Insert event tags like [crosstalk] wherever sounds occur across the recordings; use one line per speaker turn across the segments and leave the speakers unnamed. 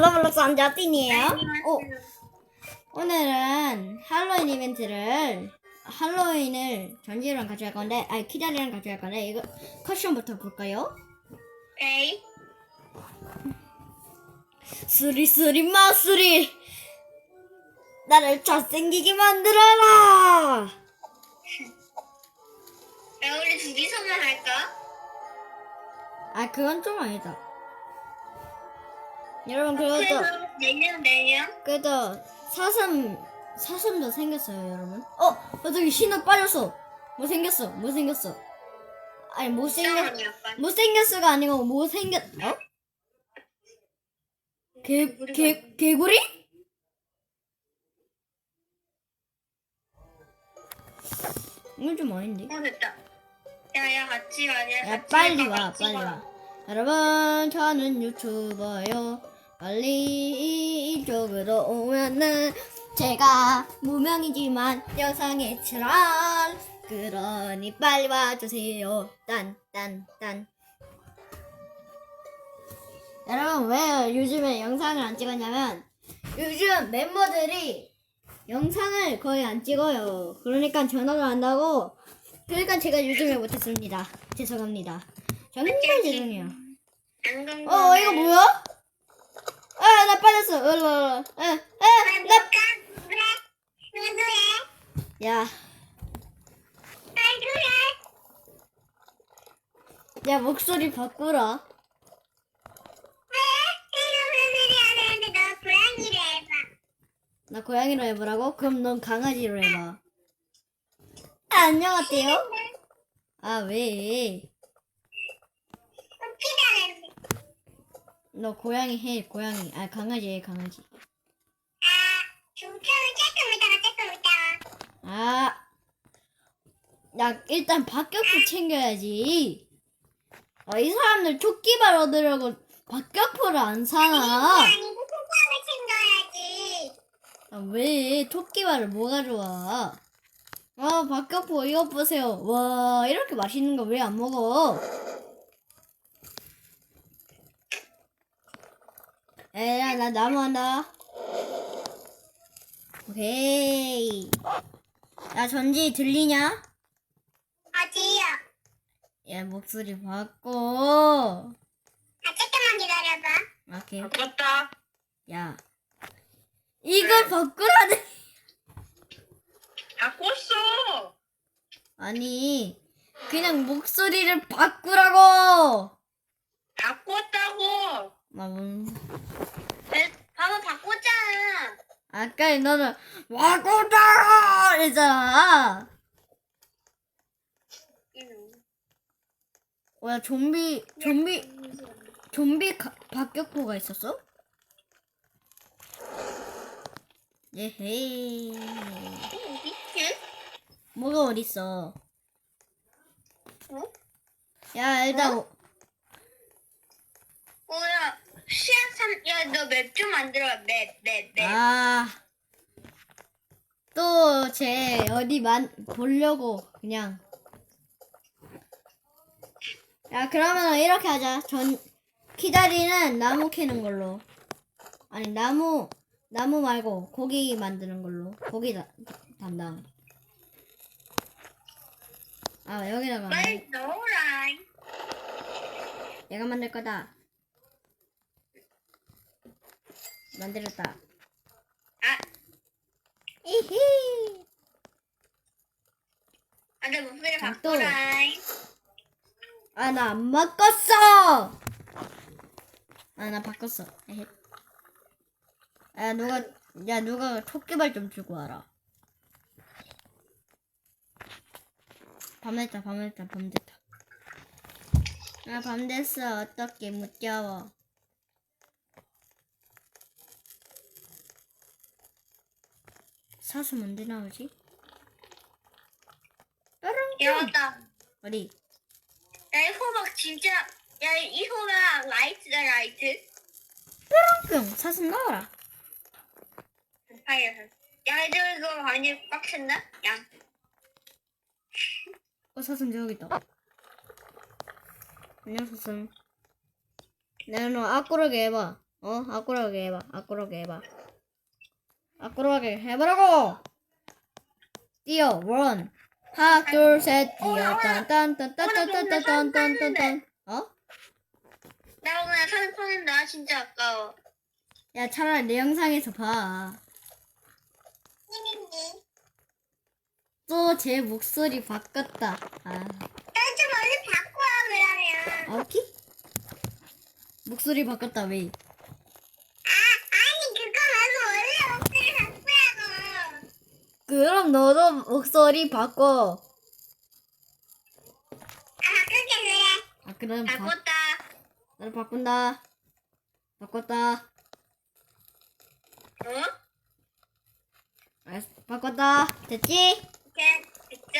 러블록스 안자띵이에요. 오, 오늘은 할로윈 이벤트를 할로윈을 전지랑 같이 할 건데, 아니 키다리랑 같이 할 건데 이거 커션부터 볼까요?
오케이.
쓰리 쓰리 마쓰리 나를 잘생기게 만들어라.
야, 우리 둘이서만 할까?
아 그건 좀 아니다. 여러분 그래도
내년 내년.
그래도 사슴 사슴도 생겼어요 여러분. 어 어떻게 신호 빠졌어? 뭐 생겼어? 뭐 생겼어? 아니 못 생겼
아빠.
못생겼어가 아니고 못생겼 어? 개, 개, 개구리? 이건 좀 아닌데
어 됐다. 야야 같이 가자.
야
같이
빨리 와
같이
빨리
가.
와 여러분 저는 유튜버요 빨리 이쪽으로 오면은 제가 무명이지만 영상에 출연 그러니 빨리 와주세요. 딴딴딴. 여러분 왜 요즘에 영상을 안 찍었냐면 요즘 멤버들이 영상을 거의 안 찍어요. 그러니까 전화를 안 하고. 그러니까 제가 요즘에 못했습니다. 죄송합니다. 정말 죄송해요. 어 이거 뭐야? 아 나 빠졌어 얼른 얼른 에에나
그래. 누구야?
야?
야
목소리 바꾸라. 나 고양이로 해보라고? 그럼 넌 강아지로 해봐. 아, 안녕하세요. 아 왜?
웃기다.
너 고양이 해 고양이. 아 강아지 해 강아지.
아, 조금은 조금 있다가 조금 있다가.
아, 야 일단 박격포 챙겨야지. 아, 이 사람들 토끼발 얻으려고 박격포를 안 사나?
아니고 소감을 챙겨야지.
아, 왜 토끼발을 뭐가 좋아? 아 박격포 이거 보세요. 와 이렇게 맛있는 거 왜 안 먹어? 에야 나 나무 한다. 오케이. 야 전지 들리냐?
어디요?
야 목소리 바꿔.
아, 조금만 기다려봐.
오케이.
바꿨다.
야 이걸 바꾸라네.
바꿨어.
아니 그냥 목소리를 바꾸라고.
바꿨다고.
나 음.
봐봐 바꿨잖아.
아까 너는 바꾸다 이랬잖아. 뭐야 좀비 좀비 좀비 가, 박격포가 있었어? 예헤이? 뭐가 어딨어?
어?
야 일단 오-
뭐야? 맵 좀 만들어. 맵, 맵, 맵.
아. 또쟤 어디 만 보려고 그냥. 야 그러면 이렇게 하자. 전 기다리는 나무 캐는 걸로. 아니 나무 나무 말고 고기 만드는 걸로. 고기 다, 담당. 아 여기다가
빨리 넣어라.
내가 만들 거다. 만들었다.
아,
이히.
아, 내 목소리
아, 또.
바꿔라.
아, 나 안 바꿨어! 아, 나 바꿨어. 에헤. 야, 누가, 야, 누가 토끼발 좀 주고 와라. 밤 됐다, 밤 됐다, 밤 됐다. 아, 밤 됐어. 어떻게 무서워. 사슴 언제 나오지? 뾰롱
야, 맞다.
어디?
야, 이 호박 진짜. 야, 이 호박 라이트다, 라이트.
뿅 사슴 나와라.
파이어. 야, 이거, 이거 완전 빡친다? 야.
어 사슴 저기 있다. 안녕 사슴. 내가 너 앞구르게 해봐. 어, 아꾸라게 해봐. 아꾸라게 해봐. 아꾸라게 해보라고! 뛰어, 원. 하나, 둘, 셋, 뛰어. 딴, 딴, 딴, 딴, 딴, 딴, 딴, 딴, 딴, 딴, 딴. 어?
나 그냥 사는 파는 나 진짜 아까워.
야, 차라리 내 영상에서 봐. 또제 목소리 바꿨다. 아,
나좀 얼른 바꿔 그러면.
오케이? 목소리 바꿨다, 왜?
아니 그거 말고 원래 목소리 바꾸라고.
그럼 너도 목소리 바꿔.
아 그래.
아, 그럼 바,
바꿨다.
나를 바꾼다. 바꿨다.
어?
알았어, 바꿨다. 됐지?
오케이 됐죠.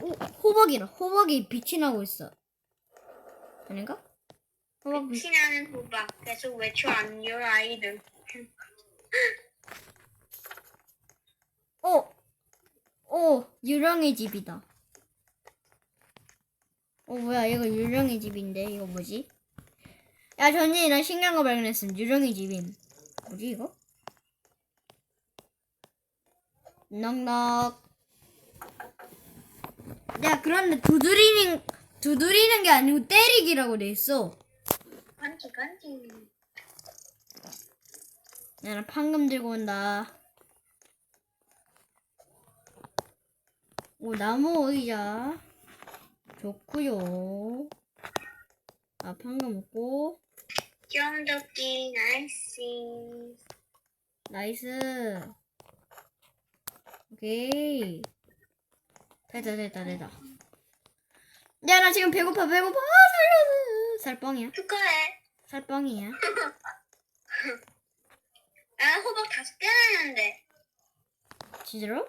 오, 호박이라. 호박이 빛이 나고 있어. 아닌가? 호박 빛.
신나는 도박 계속 외쳐 안녕 아이들. [laughs]
오! 오! 유령의 집이다. 어, 뭐야, 이거 유령의 집인데, 이거 뭐지? 야, 전지, 나 신기한 거 발견했음. 유령의 집임. 뭐지, 이거? 넉넉. 야, 그런데 두드리는, 두드리는 게 아니고 때리기라고 돼 있어.
간지 간지.
야, 나 판금 들고 온다. 오, 나무 의자. 좋구요. 아, 판금 먹고.
정도끼 나이스.
나이스. 오케이. 됐다, 됐다, 됐다. 야, 나 지금 배고파, 배고파. 아, 살려줘. 살뻥이야.
축하해.
살뻥이야.
나 [laughs] 호박 다섯 개 했는데.
진짜로?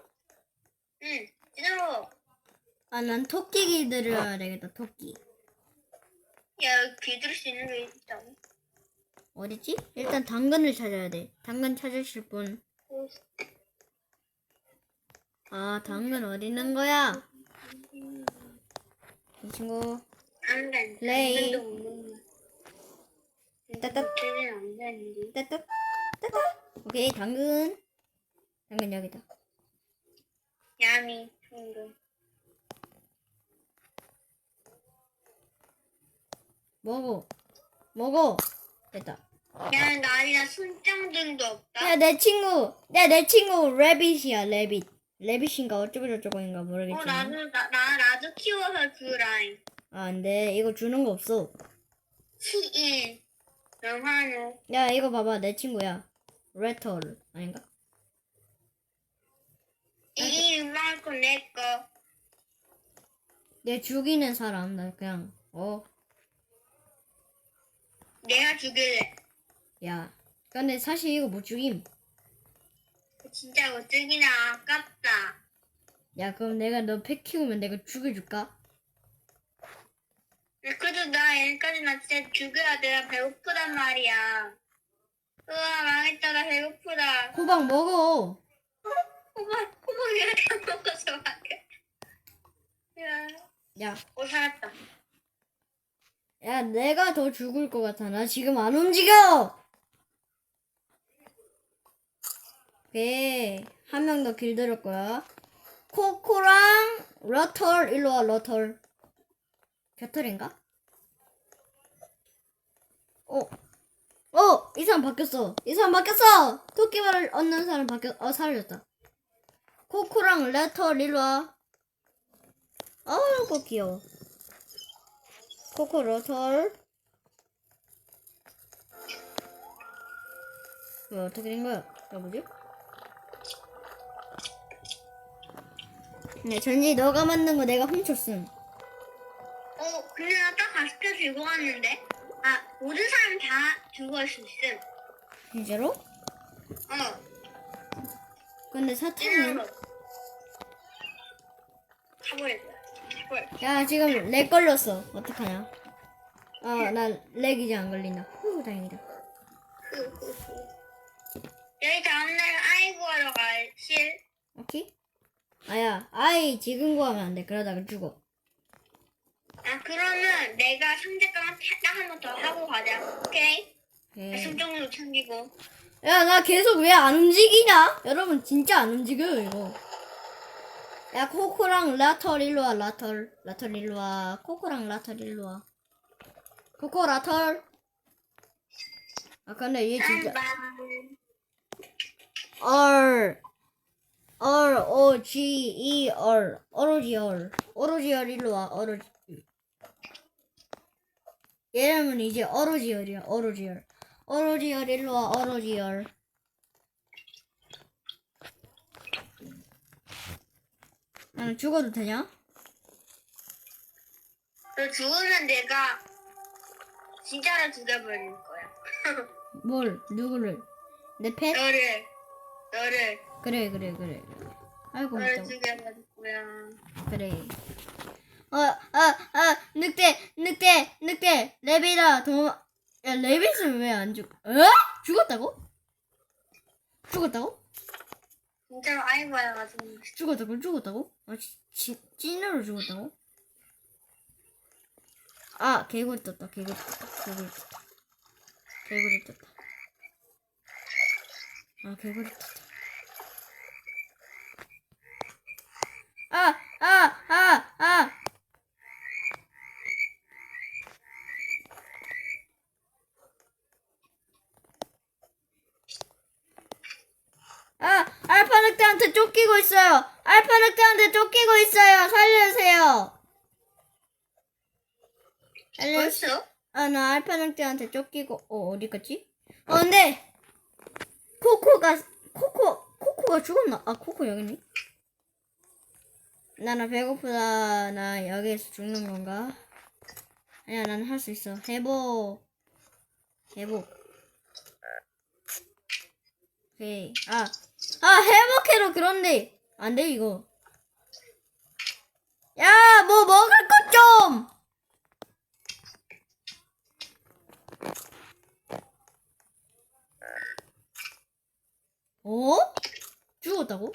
응, 진짜로.
아, 난 토끼 기들여야 되겠다, 토끼.
야, 여기 귀들 수 있는 게 있다고.
어딨지? 일단 당근을 찾아야 돼. 당근 찾으실 분.
오,
아, 당근 어디 있는 거야? 이 친구.
당근.
레이.
당근도 못 먹는.
따따.
안.
따따. 따따. 오케이, 당근. 당근 여기다.
야미,
먹어. 먹어. 됐다.
야, 나리나 손장등도 없다.
야, 내 친구. 야, 내 친구 레빗이야, 레빗. 레빗인가 어쩌고저쩌고인가
어,
모르겠지만.
나도, 나, 나, 나도 키워서 주라잉.
아, 안 돼. 이거 주는 거 없어.
시인. 영화는.
야, 이거 봐봐. 내 친구야. 레터르. 아닌가?
이 음악 거내 거.
내 죽이는 사람. 나 그냥, 어.
내가 죽일래.
야. 근데 사실 이거 못 죽임.
진짜 못 죽이나 아깝다.
야, 그럼 내가 너 팩 키우면 내가 죽여줄까?
그래도 나 여기까지 나 진짜 죽여야 돼. 나 배고프단 말이야. 우와, 망했다. 나 배고프다.
호박 먹어.
호박이가 다 먹어서 망해. 야,
야,
오, 살았다.
야, 내가 더 죽을 것 같아. 나 지금 안 움직여! 오케이. 한 명 더 길들일 거야. 코코랑 러털, 일로 와, 러털. 겨털인가? 어. 어! 이 사람 바뀌었어. 이 사람 바뀌었어! 토끼발을 얻는 사람 바뀌었, 어, 사라졌다. 코코랑 일로 와. 아이고, 귀여워. 코코 러털. 왜 어떻게 된 거야? 야 뭐지? 네, 전지 너가 만든 거 내가 훔쳤음.
어, 근데 나 딱 다섯 개 들고 왔는데? 아, 모든 사람 다 들고 갈 수 있음.
진짜로?
어,
근데 사탕은?
진짜로. 가버릴 거야. 가버릴 거야.
야 지금 렉 걸렸어. 어떡하냐? 아, 나렉 이 제 안 걸린다. 후, 다행이다.
여기 다음날 아이 구하러 갈실.
오케이? 아야, 아이 지금 구하면 안 돼. 그러다가 죽어.
아, 그러면 내가 상대방 딱한 번 더 하고 가자. 오케이?
오케이.
승정도 챙기고.
야, 나 계속 왜 안 움직이냐? 여러분, 진짜 안 움직여요, 이거. 야, 코코랑 라털 일로 와, 라털. 라털 일로 와. 코코랑 라털 일로 와. 코코, 라털. 아, 근데 얘 진짜. 얼. 얼, O, G, E, 얼. 어로지, 얼. 어로지, 얼 일로 와, 어로지. 얘는 이제 어로지, 얼이야, 어로지, 얼. 어로지, 얼 일로 와, 어로지, 얼. 나는 죽어도 되냐?
너 죽으면 내가 진짜로 죽여버릴 거야. [laughs]
뭘, 누구를? 내 펫?
너를, 너를,
그래, 그래, 그래. 알고
너를. 죽여버릴 거야.
그래. 어, 아, 아, 늑대, 늑대, 늑대, 레비다, 도, 야, 레빗은 왜 안 죽, 어? 죽었다고? 죽었다고?
진짜로 아이고야가지고.
죽었다고? 죽었다고? 아, 지, 지, 찐으로 죽었다고? 아, 개구리 떴다, 개구리 떴다, 개구리 떴다. 개구리 떴다. 아, 개구리 떴다. 아, 아, 아, 아! 아, 알파 늑대한테 쫓기고 있어요. 알파 늑대한테 쫓기고 있어요. 살려주세요. 살려주세요.
벌써?
아, 나 알파 늑대한테 쫓기고, 어, 어디 갔지? 어, 근데, 코코가, 코코, 코코가 죽었나? 아, 코코 여기 있네. 나나 배고프다. 나 여기에서 죽는 건가? 아니야, 난 할 수 있어. 회복. 회복. 오케이. 아, 아, 회복해로 그런데. 안 돼, 이거. 야, 뭐 먹을 것 좀! 어? 죽었다고?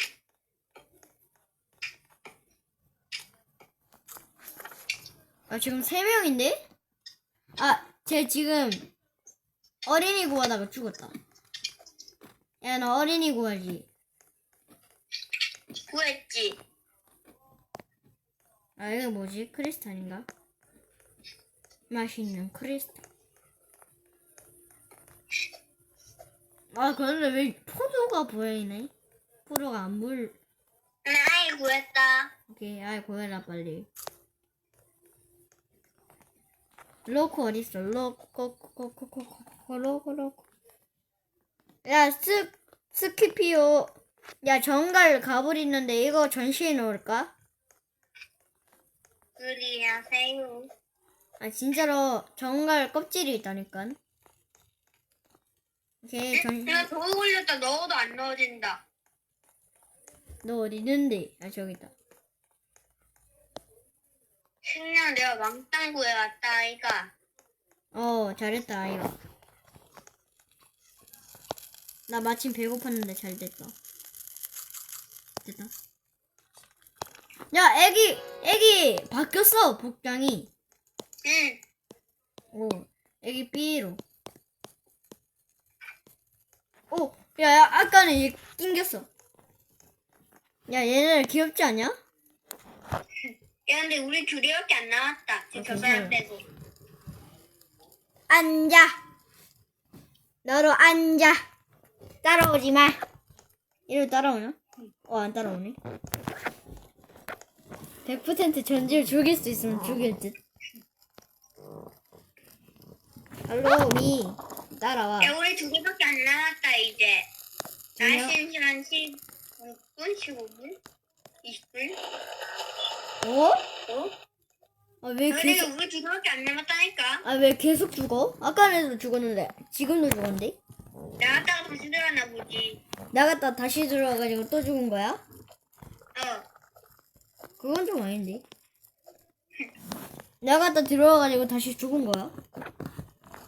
아, 지금 세 명인데? 아, 쟤 지금 어린이 구하다가 죽었다. 야, 너 어린이 구하지.
구했지.
아, 이거 뭐지? 크리스탈인가? 맛있는 크리스탈. 아, 그런데 왜 포도가 보이네? 포도가 안 보일.
나 아이 구했다.
오케이, 아이, 고해라, 빨리. 로코 어딨어? 로코, 코코, 코코, 코코, 로코, 로코. 야, 스, 스키피오. 야, 정갈 가불 있는데 이거 전시해 놓을까?
그리야 새우.
아, 진짜로 정갈 껍질이 있다니까. 오케이, 전,
내가 저거 걸렸다. 넣어도 안 넣어진다.
너 어디 있는데? 아, 저기 있다.
식량 내가 왕땅 구해왔다 아이가.
어, 잘했다, 아이가. 나 마침 배고팠는데 잘 됐다. 됐다. 야, 애기, 애기, 바뀌었어, 복장이.
응.
오, 애기 B로. 오, 야, 야, 아까는 얘 낑겼어. 야, 얘네 귀엽지 않냐?
야 근데 우리 둘이밖에 안 나왔다. 지금
아,
저 사람. 빼고.
앉아. 너로 앉아. 따라오지 마. 이리로 따라오냐? 어, 안 따라오네. 100% 전지를 죽일 수 있으면 죽일 듯. 할로, 미. 따라와.
야 우리 둘이밖에 안 나왔다 이제. 날씨는 시간 16분, 15분, 20분.
어?
어?
아, 왜
근데
계속,
우리 둘이밖에 안 남았다니까.
아, 왜 계속 죽어? 아까는 죽었는데, 지금도 죽었는데?
나갔다가 다시 들어왔나 보지.
나갔다 다시 들어와가지고 또 죽은 거야?
어.
그건 좀 아닌데. [laughs] 나갔다 들어와가지고 다시 죽은 거야?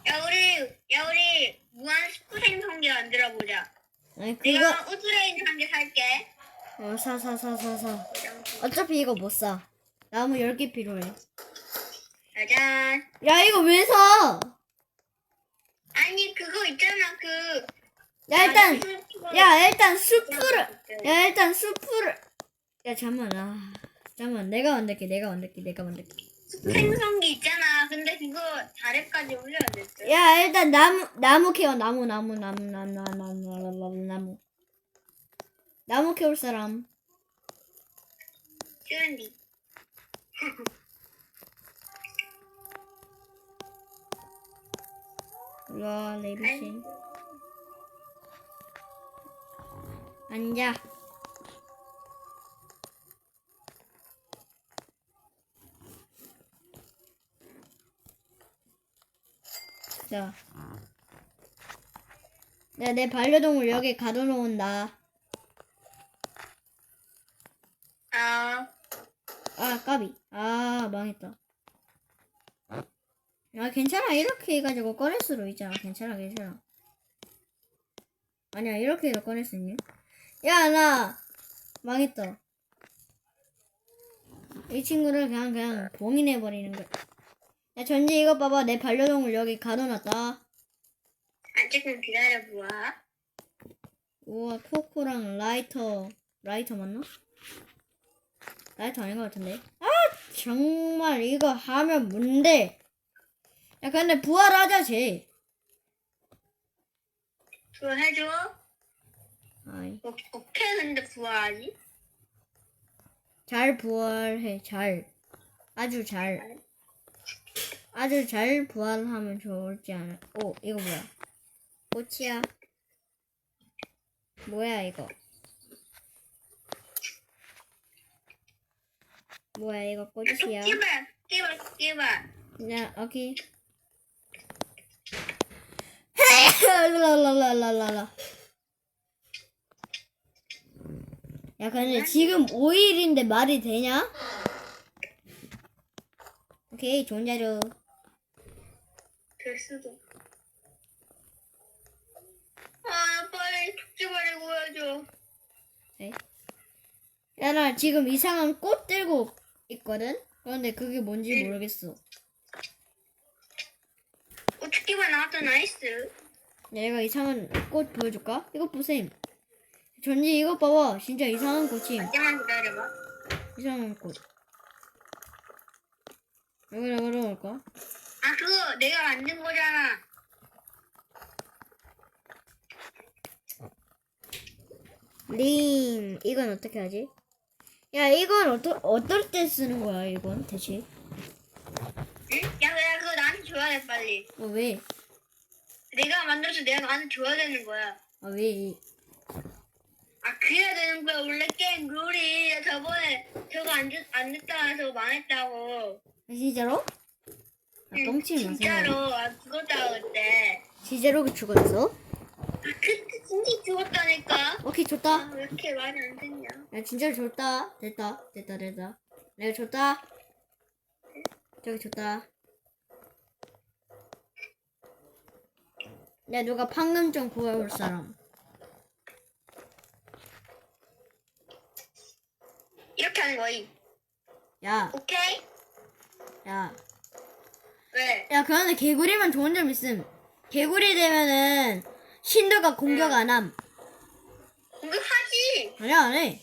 야 우리 야 우리 무한 스쿠 생성기 만들어 보자.
아니, 그거,
내가 우드레인 한 개 살게.
어, 사, 사, 사, 사, 사. 어차피 이거 못 사. 나무 10개 필요해.
짜잔.
야 이거 왜 사?
아니 그거 있잖아 그.
야 일단 야야 일단 수프를 야 일단 수프를 야 잠만 아 잠만 내가 만들게 내가 만들게 내가 만들게
생성기 있잖아. 근데 그거 다래까지 올려야 됐어.
야 일단 나무 나무 캐어 나무 나무 나무 나무 나무 나무 나무 나무 나무 캐올 사람
쭈은
와 레이비신 앉아 자. 야, 내 반려동물 여기 가둬놓은다.
아
아, 까비. 아, 망했다. 야, 괜찮아. 이렇게 해가지고 꺼낼 수도 있잖아. 괜찮아, 괜찮아. 아니야, 이렇게 해서 꺼낼 수 있니? 야, 나, 망했다. 이 친구를 그냥, 그냥 봉인해버리는 거야. 야, 전지 이거 봐봐. 내 반려동물 여기 가둬놨다.
아, 조금 기다려보아.
우와, 포크랑 라이터. 라이터 맞나? 라이터 아닌 것 같은데. 아, 정말 이거 하면 뭔데? 야, 근데 부활하자, 쟤.
그거 해줘.
아이,
어, 어떻게 근데 구하지?
잘 부활해, 잘. 아주 잘. 아주 잘 부활하면 좋을지 않아. 오, 이거 뭐야? 꽃이야. 뭐야, 이거? 뭐야, 이거 꽃이야?
토끼발, 토끼발, 토끼발.
야, 오케이. 야, 근데 지금 5일인데 말이 되냐? 오케이, 좋은 자료.
될 수도. 아, 빨리 토끼발이 구해줘.
네. 야, 나 지금 이상한 꽃 들고 있거든? 그런데 그게 뭔지 모르겠어.
어, 토끼발 나왔다, 나이스.
내가 이상한 꽃 보여줄까? 이거 보셈. 전지 이거 봐봐. 진짜 이상한 꽃임.
잠깐만 기다려봐.
이상한 꽃. 여기다 걸어볼까?
아, 그거 내가 만든 거잖아.
링. 이건 어떻게 하지? 야, 이건 어떠, 어떨 때 쓰는 거야, 이건 대체?
응? 야, 야, 그거 나한테 줘야 돼, 빨리.
어, 왜?
내가 만들어서 내가 나한테 줘야 되는 거야.
아, 왜?
아, 그래야 되는 거야. 원래 게임 룰이. 나 저번에 저거 안, 줬, 안 됐다 해서 망했다고.
아, 진짜로? 아,
응,
마세요.
진짜로. 아, 죽었다고 그때.
진짜로 죽었어?
아, 그때 진짜 죽었다니까.
오케이,
아,
좋다.
왜 이렇게 말이 안 됐냐.
야, 진짜로 좋다. 됐다. 됐다, 됐다. 내가 좋다. 저기 좋다. 야, 누가 방금 좀 구해올 사람.
이렇게 하는 거임.
야,
오케이?
야.
왜?
야, 그런데 개구리만 좋은 점 있음. 개구리 되면은 신도가 공격 안 함.
공격하지.
아니야, 안 해.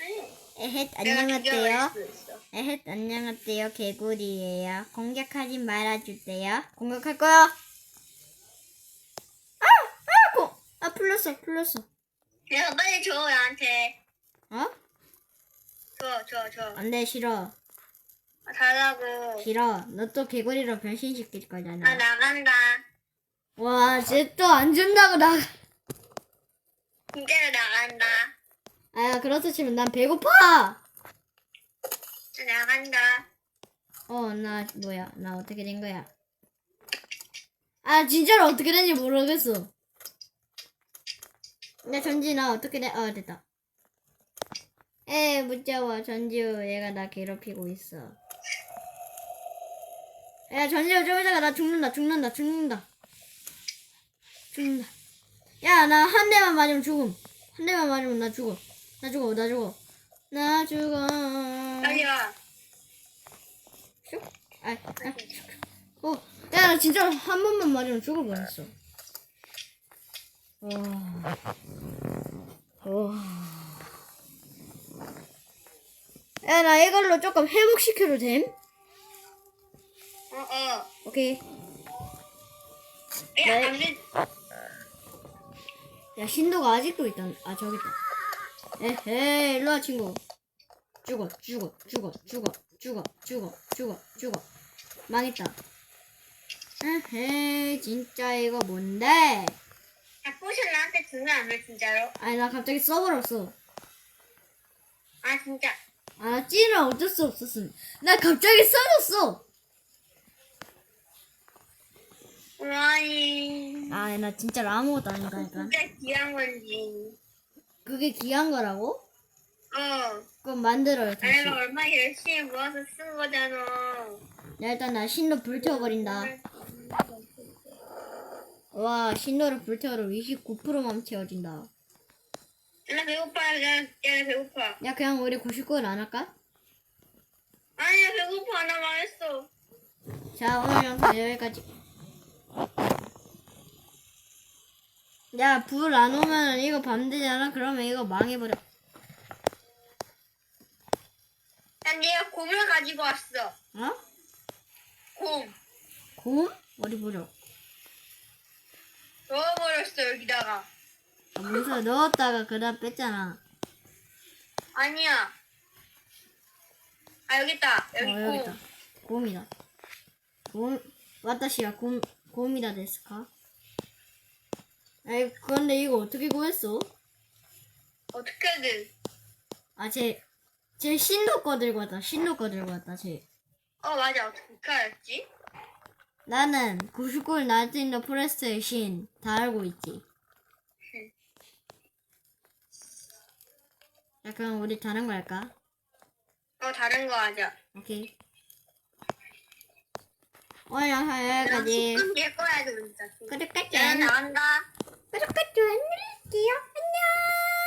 아니.
에헷,
내가
안녕하세요.
있어.
에헷, 안녕하세요. 개구리예요. 공격하지 말아주세요. 공격할 거야. 아! 아! 고! 아, 풀렸어, 풀렸어.
내가 빨리 줘, 나한테.
어?
줘, 줘, 줘.
안 돼, 싫어.
아, 달라고.
싫어. 너 또 개구리로 변신시킬
나
거잖아.
나간다.
와, 쟤 또 안 준다고 나.
진짜로 나간다.
아, 그렇다 치면 난 배고파!
나 나간다.
어, 나, 뭐야. 나 어떻게 된 거야? 아, 진짜로 어떻게 된지 모르겠어. 나 전지 나 어떻게 돼? 어, 됐다. 에, 무자와 전지우 얘가 나 괴롭히고 있어. 야, 전지우 좀 이따가 나 죽는다, 죽는다, 죽는다. 죽는다. 야, 나 한 대만 맞으면 죽음. 한 대만 맞으면 나 죽어. 나 죽어, 나 죽어. 나 죽어.
와.
슉. 아, 아. 어, 야, 나 진짜 한 번만 맞으면 죽을 뻔했어. 와. 와. 야, 나 이걸로 조금 회복시켜도 됨?
어, 어.
오케이.
야,
네.
안 돼.
야, 신도가 아직도 있다. 아, 저기 있다. 에헤, 일로 와, 친구. 죽어, 죽어, 죽어, 죽어, 죽어, 죽어, 죽어, 죽어. 망했다. 에헤, 진짜 이거 뭔데?
야, 포션 나한테 주면 안 돼, 진짜로?
아니, 나 갑자기 써버렸어.
아, 진짜.
아, 나 찌는 어쩔 수 없었음. 나 갑자기 써졌어.
아니.
아, 나 진짜 아무것도 아니다니까.
진짜 귀한 건지.
그게 귀한 거라고?
어.
그럼 만들어요, 다시.
내가 얼마나 열심히 모아서 쓴 거잖아.
야, 일단 나 신도 불태워버린다. 와, 신도를 불태워도 29%만 채워진다.
나 배고파. 야, 야, 배고파.
야, 그냥 우리 99를 안 할까?
아니야, 배고파. 나 망했어.
자, 오늘 영상 여기까지. 야, 불 안 오면 이거 밤 되잖아? 그러면 이거 망해버려.
난 얘가 곰을 가지고 왔어.
어?
곰.
곰? 어디 보자.
넣어버렸어, 여기다가.
아, 문서 넣었다가 그다음 뺐잖아.
아니야. 아, 여기 있다. 여기
어,
곰.
여기 있다. 곰이다. 곰, 와타시가 곰, 곰이다 데스까? 에이, 그런데 이거 어떻게 구했어?
어떻게든.
아, 제, 제 신도 거 들고 왔다. 신도 거 들고 왔다, 제.
어, 맞아. 어떻게 알았지?
나는 99일 나이트 인더 프레스의 신 다 알고 있지. 자 그럼 우리 다른 거 할까?
어 다른 거 하자.
오케이. 오늘 영상 여기까지.
될 거야, 진짜.
그렇게
나온다. 그렇게 좋은 일이요 안녕.